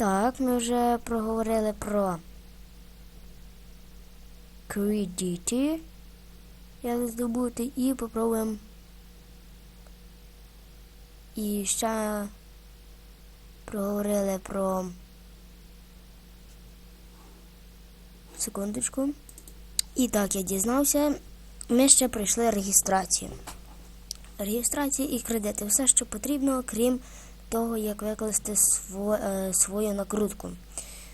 Так, ми вже проговорили про кредити, як здобути, і попробуємо. І ще проговорили про секундочку. І так, я дізнався, ми ще пройшли реєстрацію. Реєстрація і кредити. Все, що потрібно, крім того, як викласти е, свою накрутку.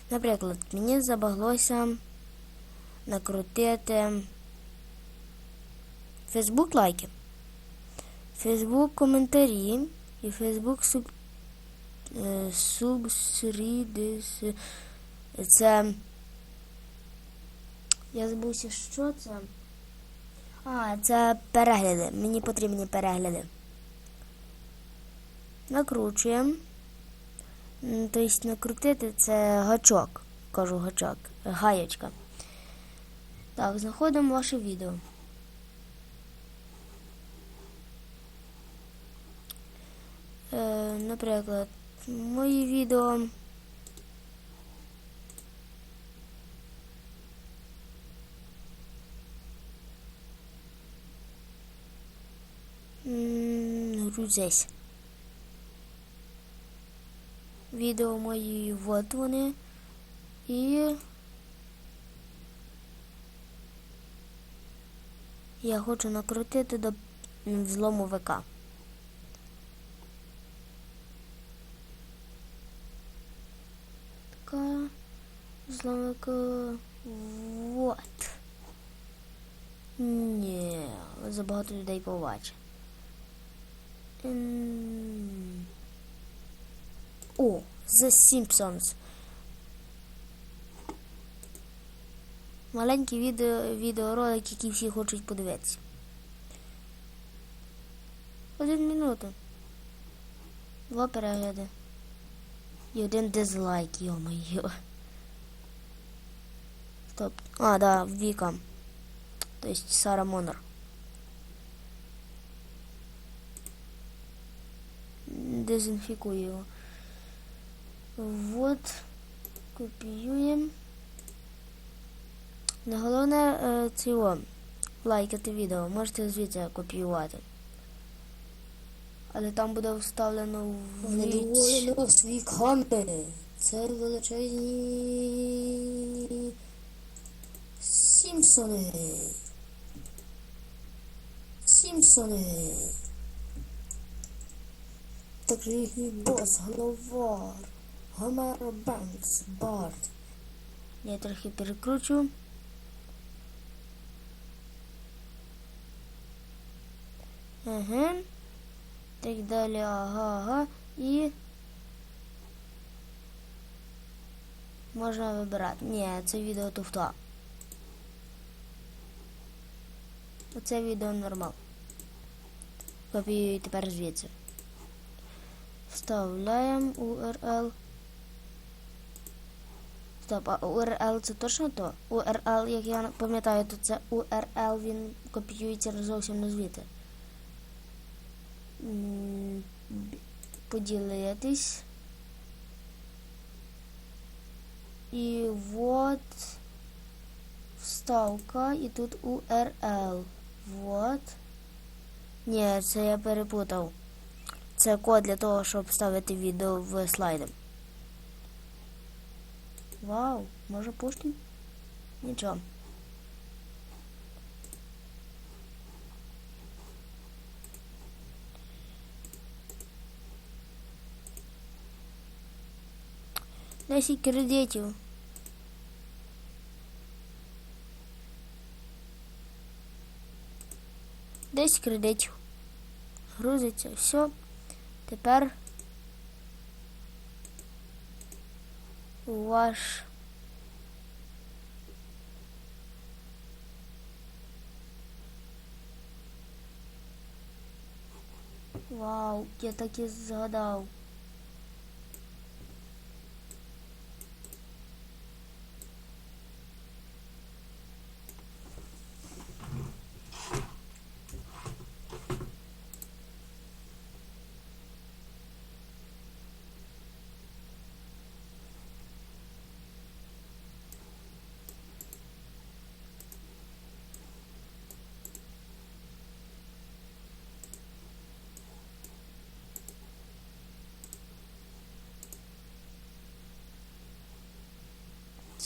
Наприклад, мені забаглося накрутити Facebook лайки, Facebook коментарі і Facebook е, субсрідис. Це. Я забувся, що це. А, це перегляди. Мені потрібні перегляди. Накручуємо. Тобто накрутити це гачок. Кажу гачок. Гаєчка. Так, знаходимо ваше відео. Е, наприклад, мої відео. М, Грузись. Відео мої, от вони. І я хочу накрутити до взлому ВК. Така взлом ВК. Вот. Ні, забагато людей побачить. О, The Simpsons. Маленький відео, відеоролик, який всі хочуть подивитися. Один минута. Два перегляди. І один дизлайк, йо-моє. Стоп. А, да, Віка. То есть Сара Монор. Дезінфікую його. Вот. Копіюємо. Не головне е, цього лайкати відео. Можете звідси копіювати. Але там буде вставлено в Не віч- доволено свої камери. Це величезні Сімпсони. Сімпсони. Їхній бос, головар. Гомер Бенкс, Барт. Я трохи перекручу. Ага. Так далі, ага, ага. І можна вибирати. Ні, це відео туфта. Оце відео нормал. Копіюю тепер звідси. Вставляємо URL. Стоп, а URL це точно то? URL, як я пам'ятаю, то це URL, він копіюється зовсім не звідти. Поділитись. І вот вставка, і тут URL. Вот. Ні, це я перепутав. Це код для того, щоб вставити відео в слайди. Вау, може пушкін? Нічого. Десять кредитів. Десять кредитів. Грузиться, все. Тепер ваш Вау, я так і згадав.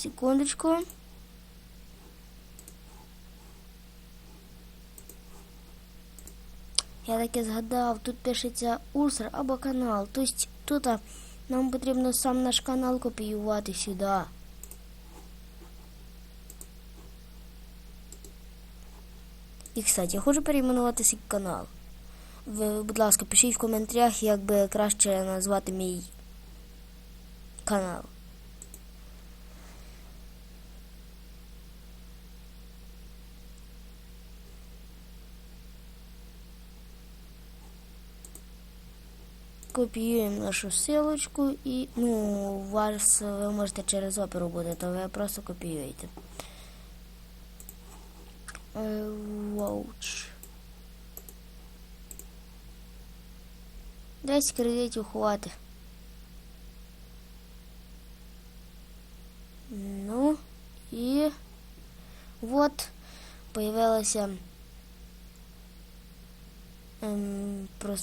Секундочку. Я таки згадав, тут пишеться Урсер або канал. Тобто тут нам потрібно сам наш канал копіювати сюди. І, кстати, я хочу перейменувати свій канал. Ви, будь ласка, пишіть в коментарях, як би краще назвати мій канал. Копіюємо нашу силочку і, ну, вас ви можете через оперу буде, то ви просто копіюєте. Е, Вауч. 10 кредитів хватить. Ну, і от появилися прос-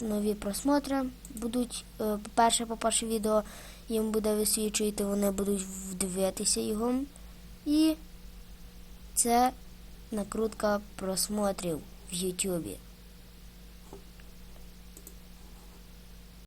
нові просмотри. Будуть, е, по-перше, по перше відео їм буде висвічувати, вони будуть дивитися його. І це накрутка просмотрів в Ютубі.